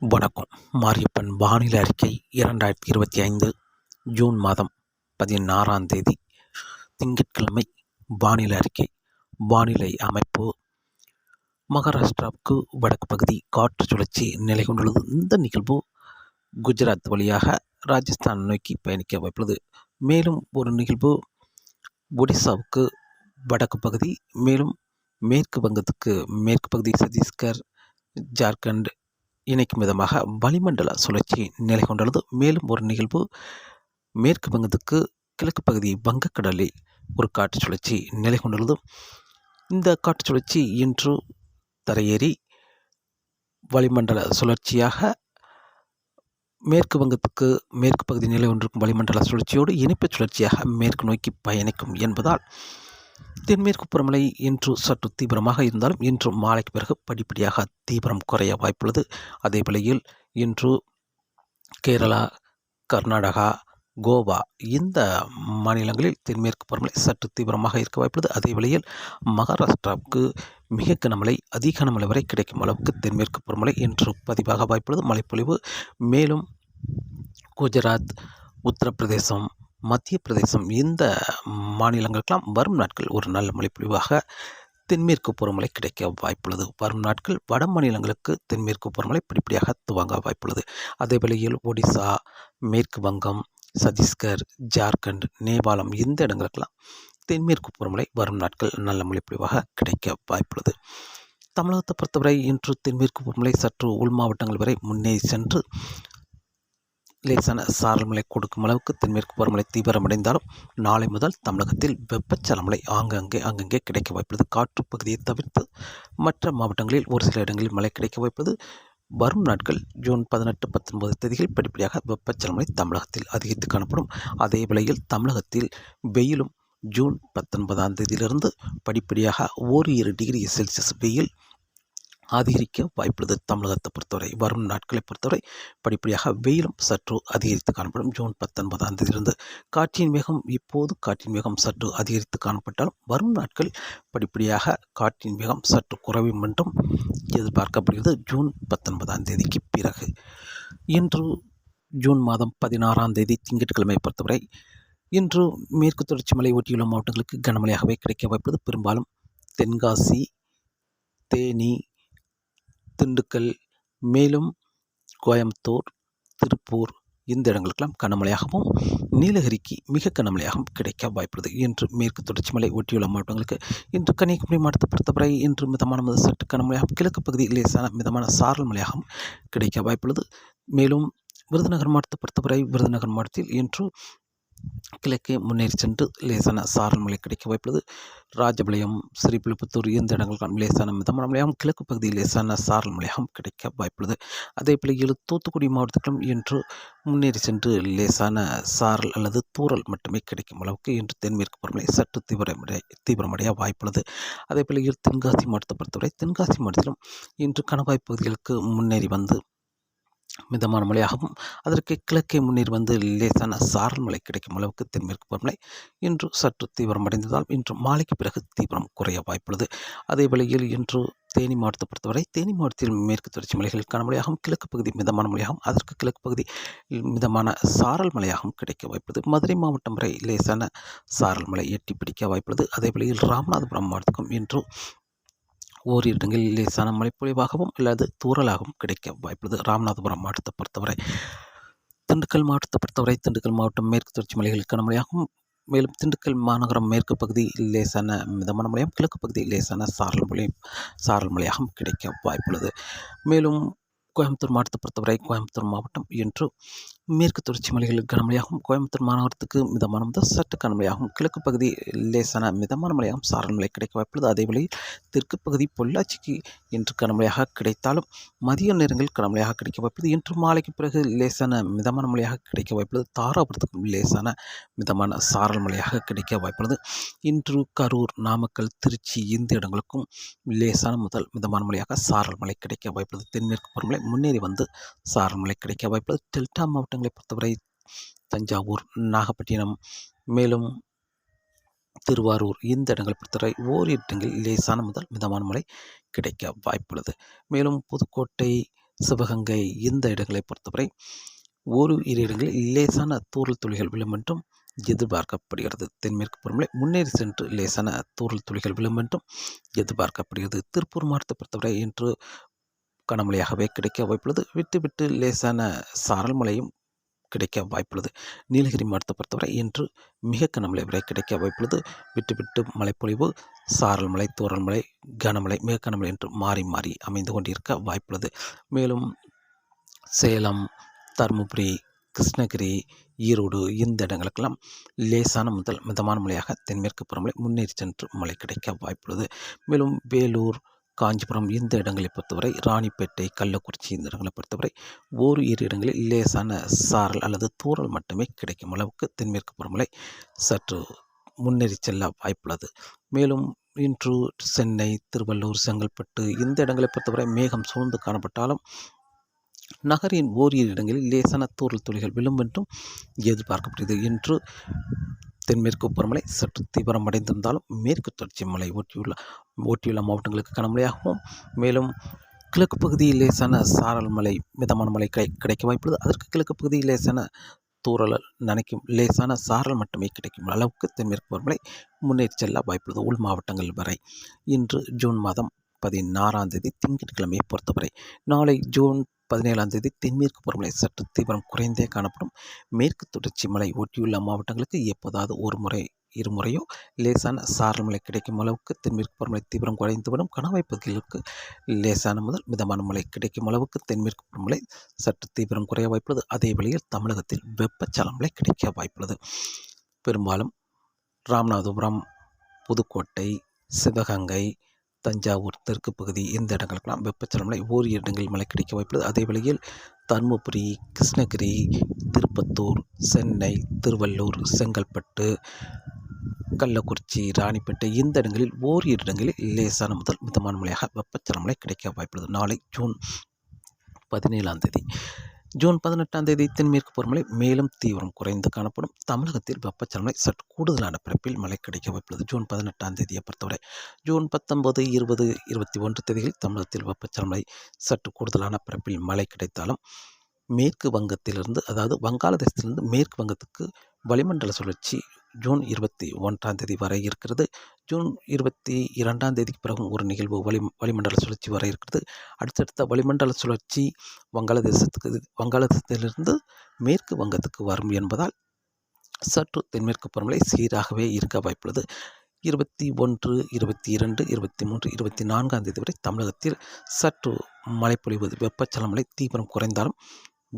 வணக்கம். மாரியப்பன் வானிலை அறிக்கை இரண்டாயிரத்தி இருபத்தி ஐந்து ஜூன் மாதம் பதினாறாம் தேதி. திங்கட்கிழமை வானிலை அறிக்கை. வானிலை அமைப்பு. மகாராஷ்டிராவுக்கு வடக்கு பகுதி காற்று சுழற்சி நிலை கொண்டுள்ளது. இந்த நிகழ்வு குஜராத் வழியாக ராஜஸ்தான் நோக்கி பயணிக்க வாய்ப்புள்ளது. மேலும் ஒரு நிகழ்வு ஒடிசாவுக்கு வடக்கு பகுதி மேலும் மேற்கு வங்கத்துக்கு மேற்கு பகுதி சத்தீஸ்கர் ஜார்க்கண்ட் இணைக்கும் விதமாக வளிமண்டல சுழற்சி நிலை கொண்டுள்ளது. மேலும் ஒரு நிகழ்வு மேற்கு வங்கத்துக்கு கிழக்கு பகுதி வங்கக்கடலில் ஒரு காற்று சுழற்சி நிலை கொண்டுள்ளது. இந்த காற்று சுழற்சி இன்று தரையேறி வளிமண்டல சுழற்சியாக மேற்கு வங்கத்துக்கு மேற்கு பகுதி நிலை கொண்டிருக்கும் வளிமண்டல சுழற்சியோடு இணைப்பு சுழற்சியாக மேற்கு நோக்கி பயணிக்கும் என்பதால் தென்மேற்கு பருவமழை இன்று சற்று தீவிரமாக இருந்தாலும் இன்று மாலைக்கு பிறகு படிப்படியாக தீவிரம் குறைய வாய்ப்புள்ளது. அதே வேளையில் இன்று கேரளா கர்நாடகா கோவா இந்த மாநிலங்களில் தென்மேற்கு பருவமழை சற்று தீவிரமாக இருக்க வாய்ப்புள்ளது. அதே வேளையில் மகாராஷ்டிராவுக்கு மிக கனமழை அதிக கனமழை வரை கிடைக்கும் அளவுக்கு தென்மேற்கு பருவமழை இன்று பதிவாக வாய்ப்புள்ளது. மழைப்பொழிவு மேலும் குஜராத் உத்தரப்பிரதேசம் மத்திய பிரதேசம் இந்த மாநிலங்களுக்கெல்லாம் வரும் நாட்கள் ஒரு நல்ல மழைப்பொழிவாக தென்மேற்கு பருவமழை கிடைக்க வாய்ப்புள்ளது. வரும் நாட்கள் வட மாநிலங்களுக்கு தென்மேற்கு பருவமழை படிப்படியாக துவங்க வாய்ப்புள்ளது. அதே வேளையில் ஒடிசா மேற்கு வங்கம் சத்தீஸ்கர் ஜார்க்கண்ட் நேபாளம் இந்த இடங்களுக்கெல்லாம் தென்மேற்கு பருவமழை வரும் நாட்கள் நல்ல மழைப்பொழிவாக கிடைக்க வாய்ப்புள்ளது. தமிழகத்தை பொறுத்தவரை இன்று தென்மேற்கு பருவமழை சற்று உள் மாவட்டங்கள் வரை முன்னே சென்று லேசான சாரல் மழை கொடுக்கும் அளவுக்கு தென்மேற்கு பருவமழை தீவிரமடைந்தாலும் நாளை முதல் தமிழகத்தில் வெப்பச்சலமழை ஆங்கங்கே அங்கங்கே கிடைக்க வாய்ப்புள்ளது. காற்று பகுதியை தவிர்த்து மற்ற மாவட்டங்களில் ஒரு சில இடங்களில் மழை கிடைக்க வாய்ப்பது வரும் நாட்கள் ஜூன் பதினெட்டு பத்தொன்பது தேதிகள் படிப்படியாக வெப்பச்சலமழை தமிழகத்தில் அதிகரித்து காணப்படும். அதே வேளையில் தமிழகத்தில் வெயிலும் ஜூன் பத்தொன்பதாம் தேதியிலிருந்து படிப்படியாக ஓரிரு டிகிரி செல்சியஸ் வெயில் அதிகரிக்க வாய்ப்புள்ளது தமிழகத்தை பொறுத்தவரை. வரும் நாட்களை பொறுத்தவரை படிப்படியாக வெயிலும் சற்று அதிகரித்து காணப்படும். ஜூன் பத்தொன்பதாம் தேதியிலிருந்து காற்றின் வேகம் இப்போது காற்றின் வேகம் சற்று அதிகரித்து காணப்பட்டாலும் வரும் நாட்கள் படிப்படியாக காற்றின் வேகம் சற்று குறையும் என்றும் எதிர்பார்க்கப்படுகிறது. ஜூன் பத்தொன்பதாம் தேதிக்கு பிறகு இன்று ஜூன் மாதம் பதினாறாம் தேதி திங்கட்கிழமை பொறுத்தவரை இன்று மேற்கு தொடர்ச்சி மலை ஒட்டியுள்ள மாவட்டங்களுக்கு கனமழையாகவே கிடைக்க வாய்ப்பது பெரும்பாலும் தென்காசி தேனி திண்டுக்கல் மேலும் கோயம்புத்தூர் திருப்பூர் இந்த இடங்களுக்கெல்லாம் கனமழையாகவும் நீலகிரிக்கு மிக கனமழையாகவும் கிடைக்க வாய்ப்புள்ளது. இன்று மேற்கு தொடர்ச்சி மலை ஒட்டியுள்ள மாவட்டங்களுக்கு இன்று கன்னியாகுமரி மாவட்டத்தை பொறுத்தவரை இன்று மிதமான முதல் சற்று கனமழையாகவும் கிழக்கு பகுதியில் லேசான மிதமான சாரல் மழையாகவும் கிடைக்க வாய்ப்புள்ளது. மேலும் விருதுநகர் மாவட்டத்தை பொறுத்தவரை விருதுநகர் மாவட்டத்தில் இன்று கிழக்கே முன்னேறி சென்று லேசான சாரல் மழை கிடைக்க வாய்ப்புள்ளது. ராஜபாளையம் ஸ்ரீபிலிபுத்தூர் இந்த இடங்களுக்கான லேசான மிதமான மழையாகவும் கிழக்கு பகுதியில் லேசான சாரல் மழையாகவும் கிடைக்க வாய்ப்புள்ளது. அதே போல ஏழு தூத்துக்குடி மாவட்டத்திலும் இன்று முன்னேறி சென்று லேசான சாரல் அல்லது தூறல் மட்டுமே கிடைக்கும் அளவுக்கு இன்று தென்மேற்கு பருவமழை சற்று தீவிரமடைய தீவிரமடைய வாய்ப்புள்ளது. அதே போல தென்காசி மாவட்டத்தை பொறுத்தவரை தென்காசி மாவட்டத்திலும் இன்று கணவாய் பகுதிகளுக்கு முன்னேறி வந்து மிதமான மழையாகவும் அதற்கு கிழக்கே முன்னேறி வந்து லேசான சாரல் மழை கிடைக்கும் அளவுக்கு தென்மேற்கு பருவமழை இன்று சற்று தீவிரமடைந்ததால் இன்று மாலைக்கு பிறகு தீவிரம் குறைய வாய்ப்புள்ளது. அதே வேளையில் இன்று தேனி மாவட்டத்தை பொறுத்தவரை தேனி மாவட்டத்தில் மேற்கு தொடர்ச்சி மலைகள் கனமழையாகவும் கிழக்கு பகுதி மிதமான மழையாகவும் அதற்கு கிழக்கு பகுதி மிதமான சாரல் மழையாகவும் கிடைக்க வாய்ப்புள்ளது. மதுரை மாவட்டம் வரை லேசான சாரல் மழை எட்டி பிடிக்க வாய்ப்புள்ளது. அதே வேளையில் ராமநாதபுரம் மாவட்டத்துக்கும் இன்று ஓரிரு இடங்களில் லேசான மழைப்பொழிவாகவும் அல்லது தூறலாகவும் கிடைக்க வாய்ப்புள்ளது. ராமநாதபுரம் மாவட்டத்தை பொறுத்தவரை திண்டுக்கல் மாவட்டத்தை பொறுத்தவரை திண்டுக்கல் மாவட்டம் மேற்கு தொடர்ச்சி மலைகள் கனமழையாகவும் மேலும் திண்டுக்கல் மாநகரம் மேற்கு பகுதி லேசான மிதமான மழையும் கிழக்கு பகுதி லேசான சாரல் மழை சாரல் மழையாகவும் கிடைக்க வாய்ப்புள்ளது. மேலும் கோயம்புத்தூர் மாவட்டத்தை பொறுத்தவரை கோயம்புத்தூர் மாவட்டம் இன்று மேற்கு தொடர்ச்சி மலைகளில் கனமழையாகவும் கோயம்புத்தூர் மாநகரத்துக்கு மிதமான முதல் சற்று கனமழையாகவும் கிழக்கு பகுதி லேசான மிதமான மழையாகவும் சாரல் மழை கிடைக்க வாய்ப்புள்ளது. அதே வேளையில் தெற்கு பகுதி பொள்ளாச்சிக்கு இன்று கனமழையாக கிடைத்தாலும் மதிய நேரங்களில் கனமழையாக கிடைக்க வாய்ப்புள்ளது. இன்று மாலைக்கு பிறகு லேசான மிதமான மழையாக கிடைக்க வாய்ப்புள்ளது. தாராபுரத்துக்கும் லேசான மிதமான சாரல் மழையாக கிடைக்க வாய்ப்புள்ளது. இன்று கரூர் நாமக்கல் திருச்சி இந்த இடங்களுக்கும் லேசான முதல் மிதமான மழையாக சாரல் மழை கிடைக்க வாய்ப்புள்ளது. தென்மேற்கு பருவமழை முன்னேறி வந்து சாரல் மழை கிடைக்க வாய்ப்புள்ளது. டெல்டா மாவட்டங்களை பொறுத்தவரை தஞ்சாவூர் நாகப்பட்டினம் மேலும் திருவாரூர் இந்த இடங்களை பொறுத்தவரை ஓரிரு இடங்களில் லேசான முதல் மிதமான மழை கிடைக்க வாய்ப்புள்ளது. மேலும் புதுக்கோட்டை சிவகங்கை இந்த இடங்களை பொறுத்தவரை ஒரு இரு இடங்களில் லேசான தூரல் துளிகள் விழும் என்றும் எதிர்பார்க்கப்படுகிறது. தென்மேற்கு பருவமழை முன்னேறி சென்று லேசான தூரல் துளிகள் விழும் என்றும் எதிர்பார்க்கப்படுகிறது. திருப்பூர் மாவட்டத்தை பொறுத்தவரை இன்று கனமழையாகவே கிடைக்க வாய்ப்புள்ளது. விட்டு விட்டு லேசான சாரல் மழையும் கிடைக்க வாய்ப்புள்ளது. நீலகிரி மாவட்டத்தை பொறுத்தவரை இன்று மிக கனமழை வரை கிடைக்க வாய்ப்புள்ளது. விட்டு விட்டு மழைப்பொழிவு சாரல் மலை தூறல் மலை கனமழை மிக கனமழை என்று மாறி மாறி அமைந்து கொண்டிருக்க வாய்ப்புள்ளது. மேலும் சேலம் தருமபுரி கிருஷ்ணகிரி ஈரோடு இந்த இடங்களுக்கெல்லாம் லேசான முதல் மிதமான மழையாக தென்மேற்கு பருவமழை முன்னேறி சென்று மழை கிடைக்க வாய்ப்புள்ளது. மேலும் வேலூர் காஞ்சிபுரம் இந்த இடங்களை பொறுத்தவரை ராணிப்பேட்டை கள்ளக்குறிச்சி இந்த இடங்களை பொறுத்தவரை ஓரு இரு இடங்களில் லேசான சாரல் அல்லது தூறல் மட்டுமே கிடைக்கும் அளவுக்கு தென்மேற்கு பருவமழை சற்று முன்னேறி செல்ல வாய்ப்புள்ளது. மேலும் இன்று சென்னை திருவள்ளூர் செங்கல்பட்டு இந்த இடங்களை பொறுத்தவரை மேகம் சூழ்ந்து காணப்பட்டாலும் நகரின் ஓரிரு இடங்களில் லேசான தூறல் துளிகள் விழும் என்றும் எதிர்பார்க்கப்படுகிறது. இன்று தென்மேற்கு பருவமழை சற்று தீவிரம் அடைந்திருந்தாலும் மேற்கு தொடர்ச்சி மலை ஒட்டியுள்ள ஒட்டியுள்ள மாவட்டங்களுக்கு கனமழையாகவும் மேலும் கிழக்கு பகுதியில் லேசான சாரல் மலை மிதமான மலை கிடை கிடைக்க வாய்ப்புள்ளது. அதற்கு கிழக்கு பகுதியில் லேசான தூறல் நனைக்கும் லேசான சாரல் மட்டுமே கிடைக்கும் அளவுக்கு தென்மேற்கு பருவமழை முன்னேறி செல்ல வாய்ப்புள்ளது உள் மாவட்டங்கள் வரை. இன்று ஜூன் மாதம் பதினாறாம் தேதி திங்கட்கிழமையை பொறுத்தவரை நாளை ஜூன் பதினேழாம் தேதி தென்மேற்கு பருவமழை சற்று தீவிரம் குறைந்தே காணப்படும். மேற்கு தொடர்ச்சி மலை ஒட்டியுள்ள மாவட்டங்களுக்கு எப்போதாவது ஒரு முறை இருமுறையோ லேசான சாரல் மழை கிடைக்கும் அளவுக்கு தென்மேற்கு பருவமழை தீவிரம் குறைந்துவிடும் கணவாய் பகுதிகளுக்கு லேசான முதல் மிதமான மழை கிடைக்கும் அளவுக்கு தென்மேற்கு பருவமழை சற்று தீவிரம் குறைய வாய்ப்புள்ளது. அதே வழியில் தமிழகத்தில் வெப்பச்சலம் மழை கிடைக்க வாய்ப்புள்ளது. பெரும்பாலும் ராமநாதபுரம் புதுக்கோட்டை சிவகங்கை தஞ்சாவூர் தெற்கு பகுதி இந்த இடங்களுக்கெல்லாம் வெப்பச்சலனமலை ஓரிரு இடங்களில் மழை கிடைக்க வாய்ப்புள்ளது. அதே வேளையில் தருமபுரி கிருஷ்ணகிரி திருப்பத்தூர் சென்னை திருவள்ளூர் செங்கல்பட்டு கள்ளக்குறிச்சி ராணிப்பேட்டை இந்த இடங்களில் ஓரிரு இடங்களில் லேசான முதல் மிதமான மழையாக வெப்பச்சலனமலை கிடைக்க வாய்ப்புள்ளது. நாளை ஜூன் பதினேழாம் தேதி ஜூன் பதினெட்டாம் தேதி தென்மேற்கு பருவமழை மேலும் தீவிரம் குறைந்து காணப்படும். தமிழகத்தில் வெப்பச்சலனை சற்று கூடுதலான பிறப்பில் மழை கிடைக்க வாய்ப்புள்ளது. ஜூன் பதினெட்டாம் தேதியை பொறுத்தவரை ஜூன் பத்தொன்பது இருபது இருபத்தி ஒன்று தேதிகளில் தமிழகத்தில் வெப்பச்சலனை சற்று கூடுதலான பிறப்பில் மழை கிடைத்தாலும் மேற்கு வங்கத்திலிருந்து அதாவது வங்காளதேசத்திலிருந்து மேற்கு வங்கத்துக்கு வளிமண்டல சுழற்சி ஜூன் இருபத்தி ஒன்றாம் தேதி வரை இருக்கிறது. ஜூன் இருபத்தி இரண்டாம் தேதிக்கு பிறகும் ஒரு நிகழ்வு வளி வளிமண்டல சுழற்சி வர இருக்கிறது. அடுத்தடுத்த வளிமண்டல சுழற்சி வங்காளதேசத்துக்கு வங்காளதேசத்திலிருந்து மேற்கு வங்கத்துக்கு வரும் என்பதால் சற்று தென்மேற்கு பருவமழை சீராகவே இருக்க வாய்ப்புள்ளது. இருபத்தி ஒன்று இருபத்தி இரண்டு இருபத்தி மூன்று இருபத்தி நான்காம் தேதி வரை தமிழகத்தில் சற்று மழை பொழிவது வெப்பச்சலமலை தீவிரம் குறைந்தாலும்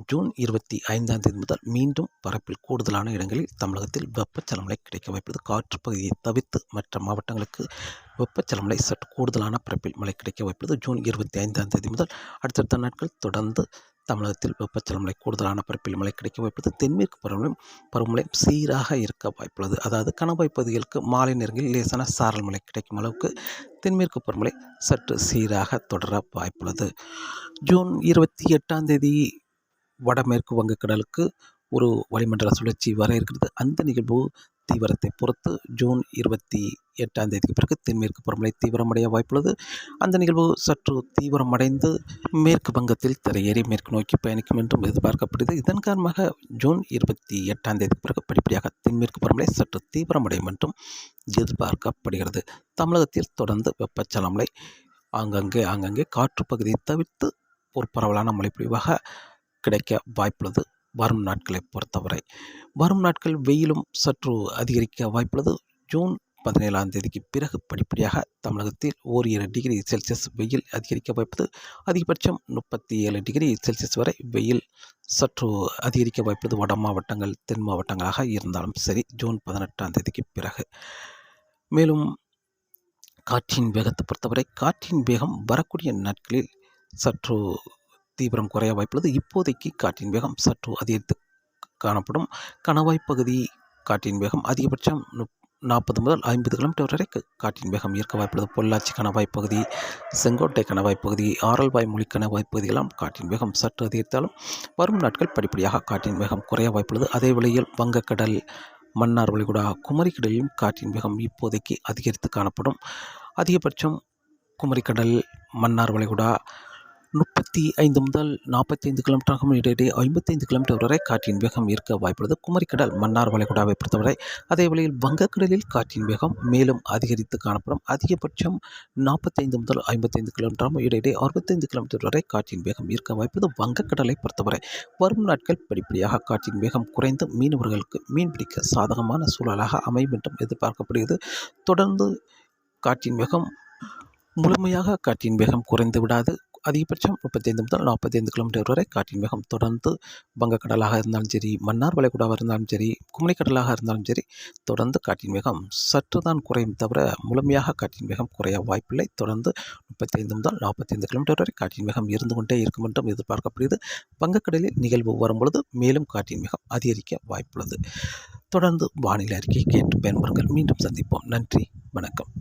ஜூன் இருபத்தி ஐந்தாம் தேதி முதல் மீண்டும் பரப்பில் கூடுதலான இடங்களில் தமிழகத்தில் வெப்பச்சலமலை கிடைக்க வாய்ப்புள்ளது. காற்று பகுதியை தவிர்த்து மற்ற மாவட்டங்களுக்கு வெப்பச்சலமலை சற்று கூடுதலான பரப்பில் மழை கிடைக்க வாய்ப்புள்ளது. ஜூன் இருபத்தி ஐந்தாம் தேதி முதல் அடுத்தடுத்த நாட்கள் தொடர்ந்து தமிழகத்தில் வெப்பச்சலமலை கூடுதலான பரப்பில் மழை கிடைக்க வாய்ப்புள்ளது. தென்மேற்கு பருவமழை பருவமழை சீராக இருக்க வாய்ப்புள்ளது. அதாவது கணவாய் பகுதிகளுக்கு மாலை நேரங்களில் லேசான சாரல் மழை கிடைக்கும் அளவுக்கு தென்மேற்கு பருவமழை சற்று சீராக தொடர வாய்ப்புள்ளது. ஜூன் இருபத்தி எட்டாம் தேதி வடமேற்கு வங்கக்கடலுக்கு ஒரு வளிமண்டல சுழற்சி வர இருக்கிறது. அந்த நிகழ்வு தீவிரத்தை பொறுத்து ஜூன் இருபத்தி எட்டாம் தேதிக்கு பிறகு தென்மேற்கு பருவமழை தீவிரமடைய வாய்ப்புள்ளது. அந்த நிகழ்வு சற்று தீவிரமடைந்து மேற்கு வங்கத்தில் திரையேறி மேற்கு நோக்கி பயணிக்கும் என்றும் எதிர்பார்க்கப்படுகிறது. இதன் காரணமாக ஜூன் இருபத்தி எட்டாம் தேதிக்கு பிறகு படிப்படியாக தென்மேற்கு பருவமழை சற்று தீவிரமடையும் என்றும் எதிர்பார்க்கப்படுகிறது. தமிழகத்தில் தொடர்ந்து வெப்பச்சலமலை ஆங்கங்கே ஆங்கங்கே காற்று பகுதியை தவிர்த்து ஒரு பரவலான மழை பொழிவாக கிடைக்க வாய்ப்புள்ளது. வரும் நாட்களை பொறுத்தவரை. வரும் நாட்கள் வெயிலும் சற்று அதிகரிக்க வாய்ப்புள்ளது. ஜூன் பதினேழாம் தேதிக்கு பிறகு படிப்படியாக தமிழகத்தில் ஓரிரு டிகிரி செல்சியஸ் வெயில் அதிகரிக்க வாய்ப்பது அதிகபட்சம் முப்பத்தி ஏழு டிகிரி செல்சியஸ் வரை வெயில் சற்று அதிகரிக்க வாய்ப்பது வட மாவட்டங்கள் தென் மாவட்டங்களாக இருந்தாலும் சரி ஜூன் பதினெட்டாம் தேதிக்கு பிறகு. மேலும் காற்றின் வேகத்தை பொறுத்தவரை காற்றின் வேகம் வரக்கூடிய நாட்களில் சற்று தீவிரம் குறைய வாய்ப்புள்ளது. இப்போதைக்கு காற்றின் வேகம் சற்று அதிகரித்து காணப்படும். கணவாய் பகுதி காற்றின் வேகம் அதிகபட்சம் நாற்பது முதல் ஐம்பது கிலோமீட்டர் வரை காற்றின் வேகம் இருக்க வாய்ப்புள்ளது. பொள்ளாச்சி கணவாய் பகுதி செங்கோட்டை கணவாய் பகுதி ஆரல்வாய் மொழி கணவாய் பகுதியெல்லாம் காற்றின் வேகம் சற்று அதிகரித்தாலும் வரும் நாட்கள் படிப்படியாக காற்றின் வேகம் குறைய வாய்ப்புள்ளது. அதே வேளையில் வங்கக்கடல் மன்னார் வளைகுடா குமரிக்கடலிலும் காற்றின் வேகம் இப்போதைக்கு அதிகரித்து காணப்படும். அதிகபட்சம் குமரிக்கடல் மன்னார் வளைகுடா முப்பத்தி ஐந்து முதல் நாற்பத்தைந்து கிலோமீட்டராகவும் இடையிடையே ஐம்பத்தைந்து கிலோமீட்டர் வரை காற்றின் வேகம் இருக்க வாய்ப்புள்ளது. குமரிக்கடல் மன்னார் வளைகுடாவை பொறுத்தவரை அதே வேளையில் வங்கக்கடலில் காற்றின் வேகம் மேலும் அதிகரித்து காணப்படும். அதிகபட்சம் நாற்பத்தைந்து முதல் ஐம்பத்தைந்து கிலோமீட்டராகவும் இடையிடையே அறுபத்தைந்து கிலோமீட்டர் வரை காற்றின் வேகம் இருக்க வாய்ப்புள்ளது. வங்கக்கடலை பொறுத்தவரை வரும் நாட்கள் படிப்படியாக காற்றின் வேகம் குறைந்து மீனவர்களுக்கு மீன்பிடிக்க சாதகமான சூழலாக அமையும் என்றும் எதிர்பார்க்கப்படுகிறது. தொடர்ந்து காற்றின் வேகம் முழுமையாக காற்றின் வேகம் குறைந்து விடாது. அதிகபட்சம் முப்பத்தைந்து முதல் நாற்பத்தைந்து கிலோமீட்டர் வரை காற்றின் வேகம் தொடர்ந்து வங்கக்கடலாக இருந்தாலும் சரி மன்னார் வளைகுடாவாக இருந்தாலும் சரி குமரிக்கடலாக இருந்தாலும் சரி தொடர்ந்து காற்றின் வேகம் சற்று தான் குறையும் தவிர முழுமையாக காற்றின் வேகம் குறைய வாய்ப்பில்லை. தொடர்ந்து முப்பத்தைந்து முதல் நாற்பத்தைந்து கிலோமீட்டர் வரை காற்றின் வேகம் இருந்து கொண்டே இருக்கும் என்றும் எதிர்பார்க்கப்படுகிறது. வங்கக்கடலில் நிகழ்வு வரும்பொழுது மேலும் காற்றின் வேகம் அதிகரிக்க வாய்ப்புள்ளது. தொடர்ந்து வானிலை அறிக்கை கேட்டு பயன்பெறுங்கள். மீண்டும் சந்திப்போம். நன்றி. வணக்கம்.